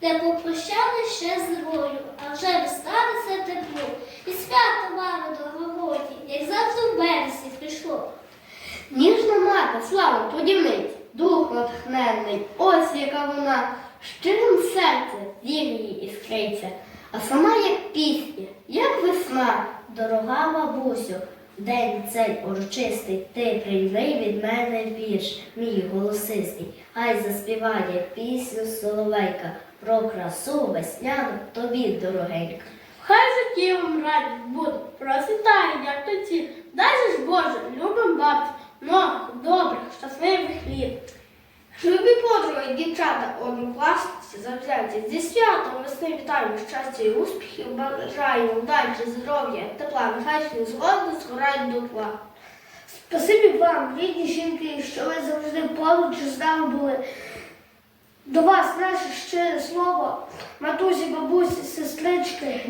де попрощали ще зимою, а вже виставиться тепло. І свято мами дороговоді, як завжди в березні прийшло. Ніжна мати, слава подімить, дух натхненний, ось яка вона, щирим серце вір її іскриться, а сама як пісня, як весна. Дорога бабусю, день цей урочистий, ти прийми від мене вірш, мій голосистий, хай заспіває пісню соловейка про красу весняну тобі, дорогенька. Хай за Києвом радість буде, процвітає, як тоді. Дай же ж Боже, любим бабцю, много, добрих, щасливих літ. Любі подруги, дівчата, однокласниці, завзяті, зі святом весни вітаю, щастя і успіхів, бажаю удачі, здоров'я, тепла, нехай згодно згорають до тла. Спасибі вам, рідні жінки, що ви завжди поруч з нами були. До вас наше щире слово, матусі, бабусі, сестрички.